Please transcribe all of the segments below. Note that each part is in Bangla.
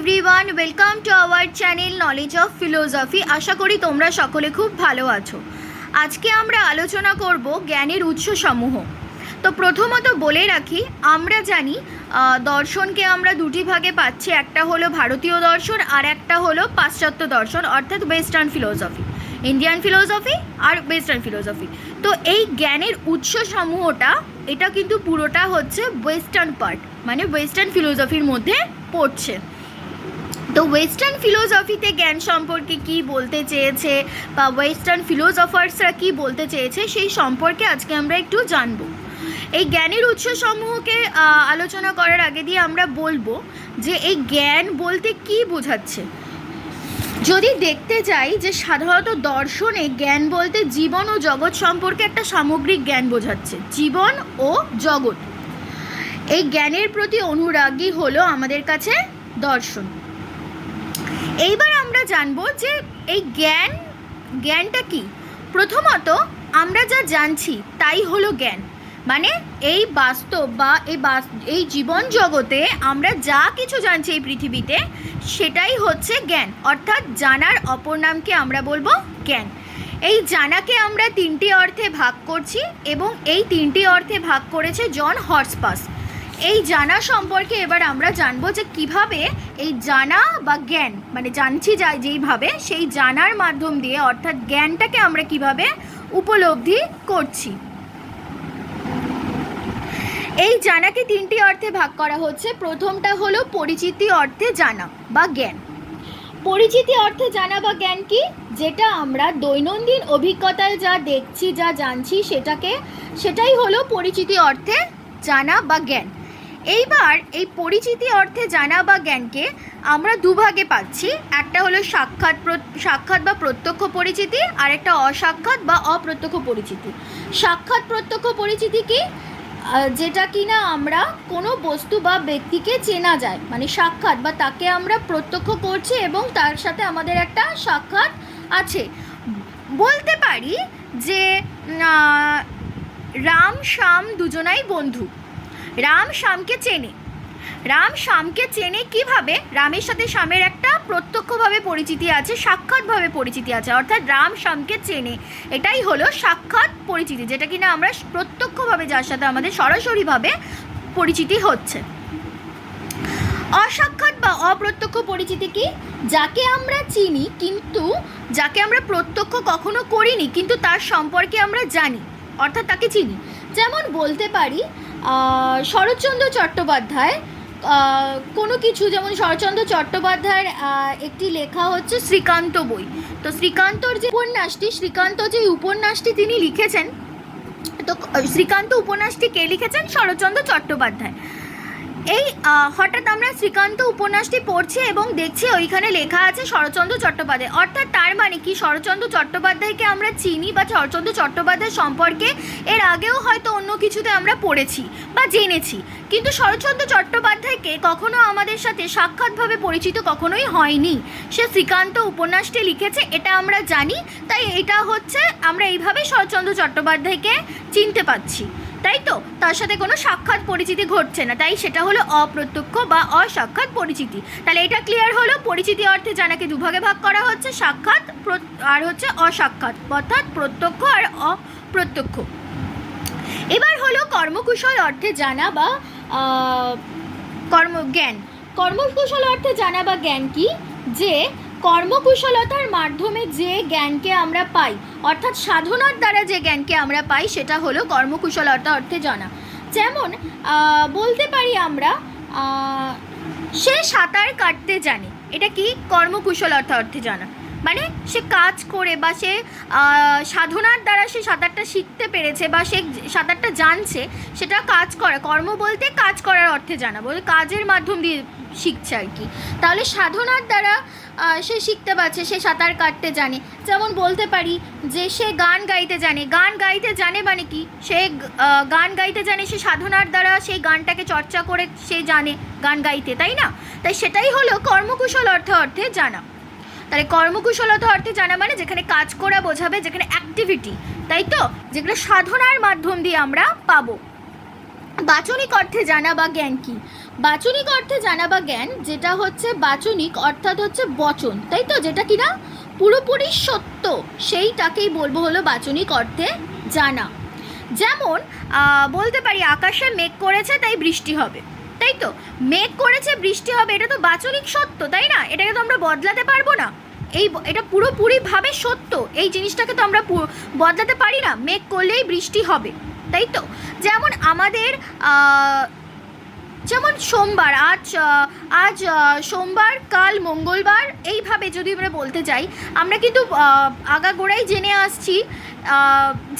Everyone welcome to our channel knowledge of philosophy আশা করি তোমরা সকলে খুব ভালো আছো। আজকে আমরা আলোচনা করব জ্ঞানের উৎসসমূহ। তো প্রথমত বলে রাখি, আমরা জানি দর্শনকে আমরা দুটি ভাগে পাচ্ছি। একটা হলো ভারতীয় দর্শন আর একটা হলো পাশ্চাত্য দর্শন, অর্থাৎ ওয়েস্টার্ন ফিলোসফি ইন্ডিয়ান ফিলোসফি আর ওয়েস্টার্ন ফিলোসফি তো এই জ্ঞানের উৎসসমূহটা, এটা কিন্তু পুরোটা হচ্ছে ওয়েস্টার্ন পার্ট মানে ওয়েস্টার্ন ফিলোসফির মধ্যে পড়ছে। তো ওয়েস্টার্ন ফিলোসফিতে জ্ঞান সম্পর্কে কি বলতে চেয়েছে বা ওয়েস্টার্ন ফিলোসফার্সরা কি বলতে চেয়েছে, সেই সম্পর্কে আজকে আমরা একটু জানব। এই জ্ঞানের উৎসসমূহকে আলোচনা করার আগে দিয়ে আমরা বলব যে এই জ্ঞান বলতে কি বোঝাচ্ছে। যদি দেখতে যাই যে সাধারণত দর্শনে জ্ঞান বলতে জীবন ও জগৎ সম্পর্কে একটা সামগ্রিক জ্ঞান বোঝাচ্ছে, জীবন ও জগৎ। এই জ্ঞানের প্রতি অনুরাগী হলো আমাদের কাছে দর্শন। এইবার আমরা জানব যে এই জ্ঞান, জ্ঞানটা কি? প্রথমত আমরা যা জানছি তাই হলো জ্ঞান। মানে এই বাস্তব বা এই বাস- এই জীবন জগতে আমরা যা কিছু জানছি এই পৃথিবীতে, সেটাই হচ্ছে জ্ঞান। অর্থাৎ জানার অপর নামকে আমরা বলব জ্ঞান। এই জানাকে আমরা তিনটি অর্থে ভাগ করছি এবং এই তিনটি অর্থে ভাগ করেছে জন হর্সপাস। এই জানা সম্পর্কে এবার আমরা জানব যে কীভাবে এই জানা বা জ্ঞান মানে জানছি যা যেইভাবে, সেই জানার মাধ্যম দিয়ে অর্থাৎ জ্ঞানটাকে আমরা কীভাবে উপলব্ধি করছি। এই জানাকে তিনটি অর্থে ভাগ করা হচ্ছে। প্রথমটা হলো পরিচিতি অর্থে জানা বা জ্ঞান। পরিচিতি অর্থে জানা বা জ্ঞান কি? যেটা আমরা দৈনন্দিন অভিজ্ঞতায় যা দেখছি, যা জানছি সেটাকে সেটাই হলো পরিচিতি অর্থে জানা বা জ্ঞান। এইবার এই পরিচিতি অর্থে জানা বা জ্ঞানকে আমরা দুভাগে পাচ্ছি। একটা হলো সাক্ষাৎ সাক্ষাৎ বা প্রত্যক্ষ পরিচিতি আর একটা অসাক্ষাৎ বা অপ্রত্যক্ষ পরিচিতি। সাক্ষাৎ প্রত্যক্ষ পরিচিতি কি? যেটা কিনা আমরা কোনো বস্তু বা ব্যক্তিকে চেনা যায়। মানে সাক্ষাৎ বা তাকে আমরা প্রত্যক্ষ করছি এবং তার সাথে আমাদের একটা সাক্ষাৎ আছে। বলতে পারি যে রাম শ্যাম দুজনাই বন্ধু। রাম শ্যামকে চেনে। রাম শ্যামকে চেনে কীভাবে? রামের সাথে শ্যামের একটা প্রত্যক্ষভাবে পরিচিতি আছে, সাক্ষাৎভাবে পরিচিতি আছে। অর্থাৎ রাম শ্যামকে চেনে। এটাই হলো সাক্ষাৎ পরিচিতি, যেটা কিনা আমরা প্রত্যক্ষভাবে যার সাথে আমাদের সরাসরিভাবে পরিচিতি হচ্ছে। অসাক্ষাৎ বা অপ্রত্যক্ষ পরিচিতি কি? যাকে আমরা চিনি কিন্তু যাকে আমরা প্রত্যক্ষ কখনো করিনি কিন্তু তার সম্পর্কে আমরা জানি, অর্থাৎ তাকে চিনি। যেমন বলতে পারি শরৎচন্দ্র চট্টোপাধ্যায় কোনো কিছু, যেমন শরৎচন্দ্র চট্টোপাধ্যায়ের একটি লেখা হচ্ছে শ্রীকান্ত বই। তো শ্রীকান্তর যে উপন্যাসটি শ্রীকান্ত যে উপন্যাসটি তিনি লিখেছেন, তো শ্রীকান্ত উপন্যাসটি কে লিখেছেন? শরৎচন্দ্র চট্টোপাধ্যায়। হঠাৎ আমরা শ্রীকান্ত উপন্যাসটি পড়ছি এবং দেখছি ওইখানে লেখা আছে শরৎচন্দ্র চট্টোপাধ্যায়। অর্থাৎ তার মানে কি? শরৎচন্দ্র চট্টোপাধ্যায়কে আমরা চিনি বা শরৎচন্দ্র চট্টোপাধ্যায় সম্পর্কে এর আগেও হয়তো অন্য কিছুতে আমরা পড়েছি বা জেনেছি। কিন্তু শরৎচন্দ্র চট্টোপাধ্যায়কে কখনো আমাদের সাথে সাক্ষাৎভাবে পরিচিত কখনোই হয়নি। সে শ্রীকান্ত উপন্যাসটি লিখেছে, এটা আমরা জানি। তাই এটা হচ্ছে আমরা এইভাবে শরৎচন্দ্র চট্টোপাধ্যায়কে চিনতে পাচ্ছি। তাই তো? তার সাথে কোনো সাক্ষাৎ পরিচিতি ঘটছে না। তাই সেটা হলো অপ্রত্যক্ষ বা অসাক্ষাৎ পরিচিতি। তাহলে এটা ক্লিয়ার হলো? পরিচিতি অর্থে জানাকে দুভাগে ভাগ করা হচ্ছে সাক্ষাৎ আর হচ্ছে অসাক্ষাৎ। অর্থাৎ প্রত্যক্ষ আর অপ্রত্যক্ষ। এবার হলো কর্মকুশল অর্থে জানা বা আহ, কর্ম জ্ঞান। কর্মকুশল অর্থে জানা বা জ্ঞান কি? যে কর্মকুশলতার মাধ্যমে যে জ্ঞানকে আমরা পাই, অর্থাৎ সাধনার দ্বারা যে জ্ঞানকে আমরা পাই, সেটা হলো কর্মকুশলতা অর্থে জানা। যেমন বলতে পারি আমরা সে সাঁতার কাটতে জানে। এটা কি? কর্মকুশলতা অর্থে জানা। মানে সে কাজ করে বা সে সাধনার দ্বারা সে সাঁতারটা শিখতে পেরেছে বা সে সাঁতারটা জানছে, সেটা কাজ করা। কর্ম বলতে কাজ করার অর্থে জানা, বলতে কাজের মাধ্যম দিয়ে শিখছে আর কি। তাহলে সাধনার দ্বারা সে শিখতে পারছে, সে সাঁতার কাটতে জানে। যেমন বলতে পারি যে সে গান গাইতে জানে। গান গাইতে জানে মানে কি? সে গান গাইতে জানে, সে সাধনার দ্বারা সেই গানটাকে চর্চা করে সে জানে গান গাইতে, তাই না? তাই সেটাই হলো কর্মকুশল অর্থ অর্থে জানা। তাহলে কর্মকুশলতা অর্থে জানা মানে যেখানে কাজ করা বোঝাবে, যেখানে অ্যাক্টিভিটি তাই তো? যেগুলো সাধনার মাধ্যম দিয়ে আমরা পাবো। বাচনিক অর্থে জানা বা জ্ঞান কি? বাচনিক অর্থে জানা বা জ্ঞান যেটা হচ্ছে বাচনিক অর্থাৎ হচ্ছে বচন, তাই তো? যেটা কিনা? পুরোপুরি সত্য, সেইটাকেই বলব হলো বাচনিক অর্থে জানা। যেমন বলতে পারি আকাশে মেঘ করেছে, তাই বৃষ্টি হবে। তাই তো? মেঘ করেছে, বৃষ্টি হবে, এটা তো বাচনিক সত্য, তাই না? এটাকে তো আমরা বদলাতে পারব না। এই এটা পুরোপুরিভাবে সত্য, এই জিনিসটাকে তো আমরা বদলাতে পারি না। মেঘ করলেই বৃষ্টি হবে, তাই তো? যেমন আমাদের যেমন সোমবার, আজ আজ সোমবার, কাল, মঙ্গলবার, এইভাবে যদি আমরা বলতে যাই, আমরা কিন্তু আগাগোড়াই জেনে আসছি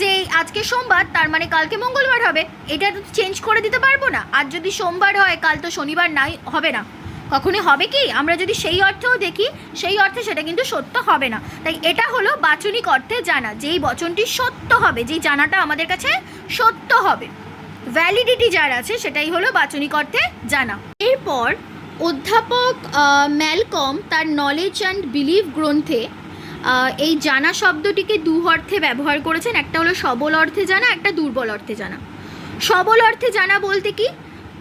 যে আজকে সোমবার, তার মানে কালকে মঙ্গলবার হবে। এটা তো চেঞ্জ করে দিতে পারব না। আজ যদি সোমবার হয়, কাল তো শনিবার নাই, হবে না। কখনই হবে কি? আমরা যদি সেই অর্থেও দেখি, সেই অর্থে সেটা কিন্তু সত্য হবে না। তাই এটা হলো বাচনিক অর্থে জানা। যেই বচনটি সত্য হবে, যেই জানাটা আমাদের কাছে সত্য হবে। ভ্যালিডিটি যার আছে, সেটাই হলো বাচনিক অর্থে জানা। এরপর অধ্যাপক ম্যালকম তার নলেজ অ্যান্ড বিলিভ গ্রন্থে এই জানা শব্দটিকে দু অর্থে ব্যবহার করেছেন। একটা হলো সবল অর্থে জানা, একটা দুর্বল অর্থে জানা। সবল অর্থে জানা বলতে কি?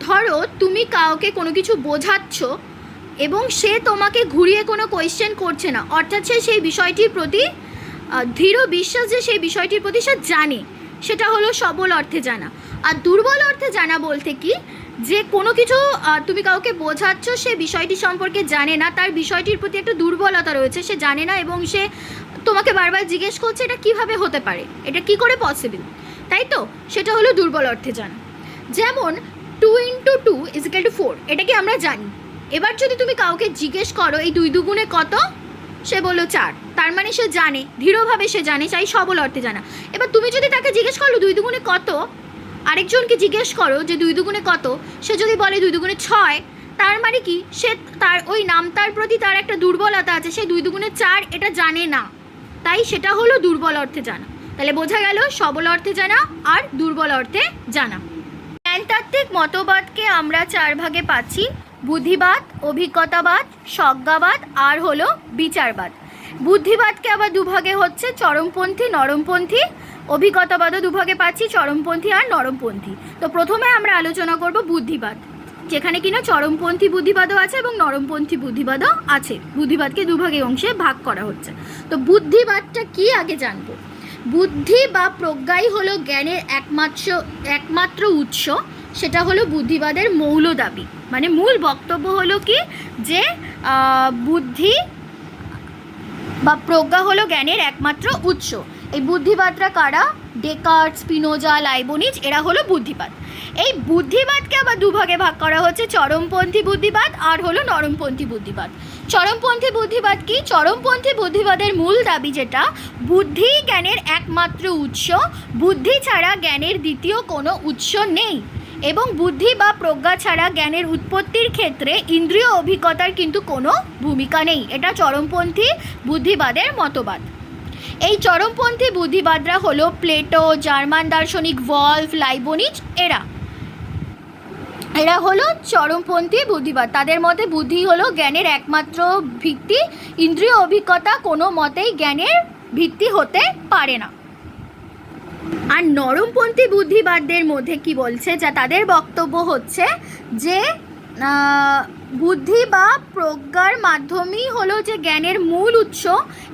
ধরো, তুমি কাউকে কোনো কিছু বোঝাচ্ছ এবং সে তোমাকে ঘুরিয়ে কোনো কোয়েশ্চেন করছে না। অর্থাৎ সে সেই বিষয়টির প্রতি দৃঢ় বিশ্বাস যে সেই বিষয়টির প্রতি সে জানে। সেটা হলো সবল অর্থে জানা। আর দুর্বল অর্থে জানা বলতে কি? যে কোনো কিছু তুমি কাউকে বোঝাচ্ছ, সে বিষয়টি সম্পর্কে জানে না, তার বিষয়টির প্রতি একটা দুর্বলতা রয়েছে, সে জানে না এবং সে তোমাকে বারবার জিজ্ঞেস করছে এটা কীভাবে হতে পারে, এটা কি করে পসিবল তাই তো? সেটা হলো দুর্বল অর্থে জানা। যেমন two into two is equal to four এটা কি আমরা জানি? এবার যদি তুমি কাউকে জিজ্ঞেস করো, এই দুই দুগুণে কত? সে বলল চার। তার মানে সে জানে, দৃঢ়ভাবে সে জানে চাই সবল অর্থে জানা এবার তুমি যদি তাকে জিজ্ঞেস করল দুই দুগুণে কত আরেকজনকে জিজ্ঞেস করো যে দুই দুগুণে কত? সে যদি বলে দুই দুগুণে ছয়, তার মানে কি? সে তার ওই নামতার প্রতি তার একটা দুর্বলতা আছে, সে দুই দুগুণে চার এটা জানে না। তাই সেটা হলো দুর্বল অর্থে জানা। তাহলে বোঝা গেল সবল অর্থে জানা আর দুর্বল অর্থে জানা। জ্ঞানতাত্ত্বিক মতবাদকে আমরা চার ভাগে পাচ্ছি। বুদ্ধিবাদ, অভিজ্ঞতাবাদ সজ্ঞাবাদ আর হলো বিচারবাদ। বুদ্ধিবাদকে আবার দুভাগে হচ্ছে চরমপন্থী, নরমপন্থী অভিজ্ঞতাবাদও দুভাগে পাচ্ছি, চরমপন্থী আর নরমপন্থী। তো প্রথমে আমরা আলোচনা করব বুদ্ধিবাদ, যেখানে কিনা চরমপন্থী বুদ্ধিবাদও আছে এবং নরমপন্থী বুদ্ধিবাদও আছে। বুদ্ধিবাদকে দুভাগে অংশে ভাগ করা হচ্ছে। তো বুদ্ধিবাদটা কি আগে জানব? বুদ্ধি বা প্রজ্ঞাই হলো জ্ঞানের একমাত্র একমাত্র উৎস, সেটা হলো বুদ্ধিবাদের মৌল দাবি। মানে মূল বক্তব্য হলো কি? যে বুদ্ধি বা প্রজ্ঞা হলো জ্ঞানের একমাত্র উৎস। এই বুদ্ধিবাদরা কারা? ডেকার্ট স্পিনোজা লাইবনিজ এরা হলো বুদ্ধিবাদ। এই বুদ্ধিবাদকে আবার দুভাগে ভাগ করা হচ্ছে, চরমপন্থী বুদ্ধিবাদ আর হলো নরমপন্থী বুদ্ধিবাদ। চরমপন্থী বুদ্ধিবাদ কি? চরমপন্থী বুদ্ধিবাদের মূল দাবি যেটা, বুদ্ধি জ্ঞানের একমাত্র উৎস, বুদ্ধি ছাড়া জ্ঞানের দ্বিতীয় কোনো উৎস নেই। এবং বুদ্ধি বা প্রজ্ঞা ছাড়া জ্ঞানের উৎপত্তির ক্ষেত্রে ইন্দ্রিয় অভিজ্ঞতার কিন্তু কোনো ভূমিকা নেই। এটা চরমপন্থী বুদ্ধিবাদের মতবাদ। এই চরমপন্থী বুদ্ধিবাদরা হলো প্লেটো, জার্মান দার্শনিক, ভলফ, লাইবনিজ, এরা। এরা হলো চরমপন্থী বুদ্ধিবাদ। তাদের মতে বুদ্ধি হলো জ্ঞানের একমাত্র ভিত্তি। ইন্দ্রিয় অভিজ্ঞতা কোনো মতেই জ্ঞানের ভিত্তি হতে পারে না। আর নরমপন্থী বুদ্ধিবাদদের মধ্যে কি বলছে? যা তাদের বক্তব্য হচ্ছে যে বুদ্ধি বা প্রজ্ঞার মাধ্যমেই হলো যে জ্ঞানের মূল উৎস।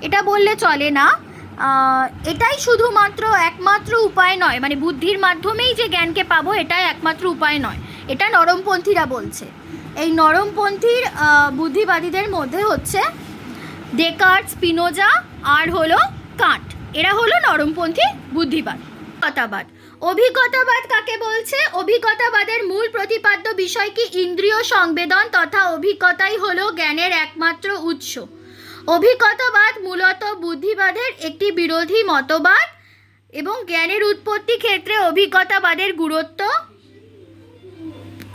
এটা বললে চলে না। এটাই শুধুমাত্র একমাত্র উপায় নয় মানে বুদ্ধির মাধ্যমেই যে জ্ঞানকে পাবো এটাই একমাত্র উপায় নয়। এটা নরমপন্থীরা বলছে। এই নরমপন্থীর বুদ্ধিবাদীদের মধ্যে হচ্ছে ডেকার্ট, স্পিনোজা, আর হলো কাঁট এরা হলো নরমপন্থী বুদ্ধিবাদ। অভিজ্ঞতাবাদ। অভিজ্ঞতাবাদ কাকে বলছে? অভিজ্ঞতাবাদের মূল প্রতিপাদ্য বিষয় কি? ইন্দ্রিয় সংবেদন তথা অভিজ্ঞতাই হলো জ্ঞানের একমাত্র উৎস। অভিজ্ঞতাবাদ মূলত বুদ্ধিবাদের একটি বিরোধী মতবাদ এবং জ্ঞানের উৎপত্তি ক্ষেত্রে অভিজ্ঞতাবাদের গুরুত্ব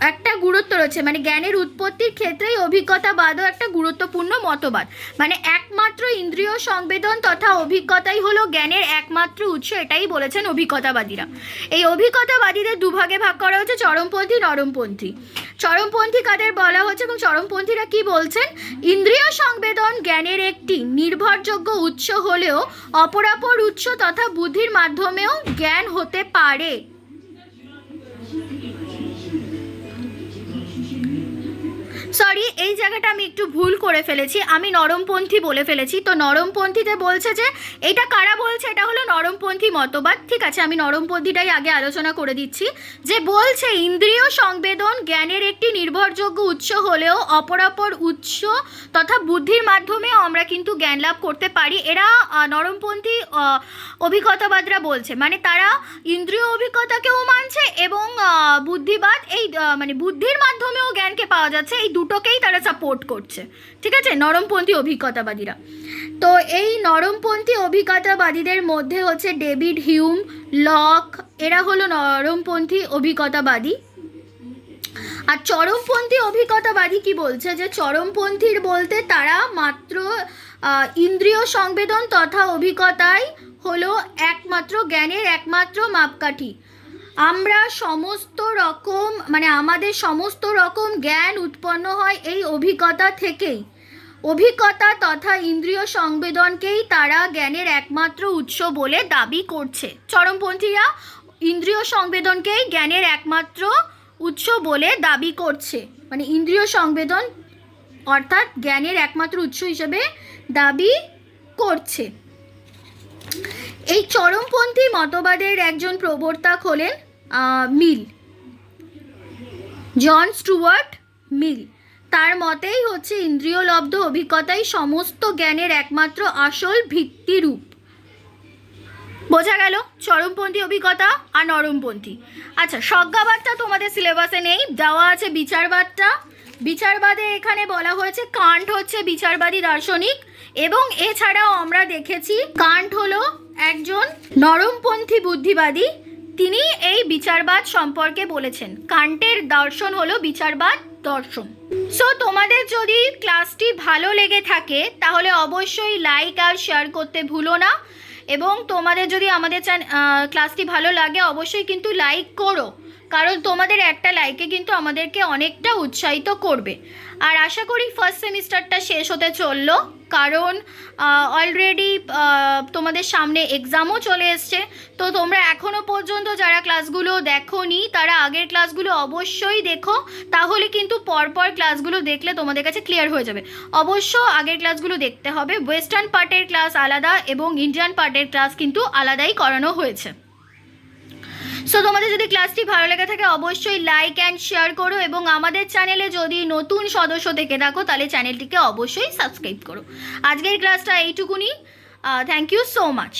একটা গুরুত্ব রয়েছে মানে জ্ঞানের উৎপত্তির ক্ষেত্রেই অভিজ্ঞতাবাদও একটা গুরুত্বপূর্ণ মতবাদ। মানে একমাত্র ইন্দ্রিয় সংবেদন তথা অভিজ্ঞতাই হলো জ্ঞানের একমাত্র উৎস, এটাই বলেছেন অভিজ্ঞতাবাদীরা। এই অভিজ্ঞতাবাদীদের দুভাগে ভাগ করা হচ্ছে চরমপন্থী, নরমপন্থী। চরমপন্থী কাদের বলা হচ্ছে এবং চরমপন্থীরা কি বলছেন? ইন্দ্রিয় সংবেদন জ্ঞানের একটি নির্ভরযোগ্য উৎস হলেও অপরাপর উৎস তথা বুদ্ধির মাধ্যমেও জ্ঞান হতে পারে। সরি এই জায়গাটা আমি একটু ভুল করে ফেলেছি। আমি নরমপন্থী বলে ফেলেছি। তো নরমপন্থীতে বলছে যে, এটা কারা বলছে? এটা হলো নরমপন্থী মতবাদ। ঠিক আছে, আমি নরমপন্থীটাই আগে আলোচনা করে দিচ্ছি। যে বলছে, ইন্দ্রিয় সংবেদন জ্ঞানের একটি নির্ভরযোগ্য উৎস হলেও অপরাপর উৎস তথা বুদ্ধির মাধ্যমেও আমরা কিন্তু জ্ঞান লাভ করতে পারি। এরা নরমপন্থী অভিজ্ঞতাবাদরা বলছে। মানে তারা ইন্দ্রিয় অভিজ্ঞতাকেও মানছে এবং বুদ্ধিবাদ এই মানে বুদ্ধির মাধ্যমেও জ্ঞানকে পাওয়া যাচ্ছে। এই দুটোকেই তারা সাপোর্ট করছে, ঠিক আছে? নরমপন্থী অভিজ্ঞতাবাদীরা। তো এই নরমপন্থী অভিজ্ঞতাবাদীদের মধ্যে হচ্ছে ডেভিড হিউম, লক, এরা হলো নরমপন্থী অভিজ্ঞতাবাদী। আর চরমপন্থী অভিজ্ঞতাবাদী কি বলছে? যে চরমপন্থীর বলতে তারা মাত্র ইন্দ্রিয় সংবেদন তথা অভিজ্ঞতাই হলো একমাত্র জ্ঞানের একমাত্র মাপকাঠি। আমরা সমস্ত রকম মানে আমাদের সমস্ত রকম জ্ঞান উৎপন্ন হয় এই অভিজ্ঞতা থেকেই। অভিজ্ঞতা তথা ইন্দ্রিয় সংবেদনকেই তারা জ্ঞানের একমাত্র উৎস বলে দাবি করছে। চরমপন্থীরা ইন্দ্রিয় সংবেদনকেই জ্ঞানের একমাত্র উৎস বলে দাবি করছে। মানে ইন্দ্রিয় সংবেদন অর্থাৎ জ্ঞানের একমাত্র উৎস হিসেবে দাবি করছে। এই চরমপন্থী মতবাদের একজন প্রবর্তক হলেন মিল। জন স্টুয়ার্ট মিল। তার মতেই হচ্ছে ইন্দ্রিয়লব্ধ অভিজ্ঞতাই সমস্ত জ্ঞানের একমাত্র আসল ভিত্তিরূপ। বোঝা গেল? চরমপন্থী অভিজ্ঞতা আর নরমপন্থী। আচ্ছা স্বজ্ঞাবাদটা তোমাদের সিলেবাসে নেই, দেওয়া আছে বিচারবাদটা। বিচারবাদে এখানে বলা হয়েছে কান্ট হচ্ছে বিচারবাদী দার্শনিক এবং এছাড়াও আমরা দেখেছি কান্ট হলো একজন নরমপন্থী বুদ্ধিবাদী। তিনি এই বিচারবাদ সম্পর্কে বলেছেন। কান্টের দর্শন হলো বিচারবাদ দর্শন। সো তোমাদের যদি ক্লাসটি ভালো লেগে থাকে, তাহলে অবশ্যই লাইক আর শেয়ার করতে ভুলো না। এবং তোমাদের যদি আমাদের ক্লাসটি ভালো লাগে, অবশ্যই কিন্তু লাইক করো। কারণ তোমাদের একটা লাইকে কিন্তু আমাদেরকে অনেকটা উৎসাহিত করবে। আর আশা করি ফার্স্ট সেমিস্টারটা শেষ হতে চলল, কারণ অলরেডি তোমাদের সামনে এক্সামও চলে এসছে। তো তোমরা এখনও পর্যন্ত যারা ক্লাসগুলো দেখোনি, তারা আগের ক্লাসগুলো অবশ্যই দেখো। তাহলে কিন্তু পরপর ক্লাসগুলো দেখলে তোমাদের কাছে ক্লিয়ার হয়ে যাবে। অবশ্য আগের ক্লাসগুলো দেখতে হবে। ওয়েস্টার্ন পার্টের ক্লাস আলাদা এবং ইন্ডিয়ান পার্টের ক্লাস কিন্তু আলাদাই করানো হয়েছে। সো তোমাদের যদি ক্লাসটি ভালো লেগে থাকে, অবশ্যই লাইক অ্যান্ড শেয়ার করো এবং আমাদের চ্যানেলে যদি নতুন সদস্য থেকে থাকো, তাহলে চ্যানেলটিকে অবশ্যই সাবস্ক্রাইব করো। আজকের ক্লাসটা এইটুকুনি। Thank you so much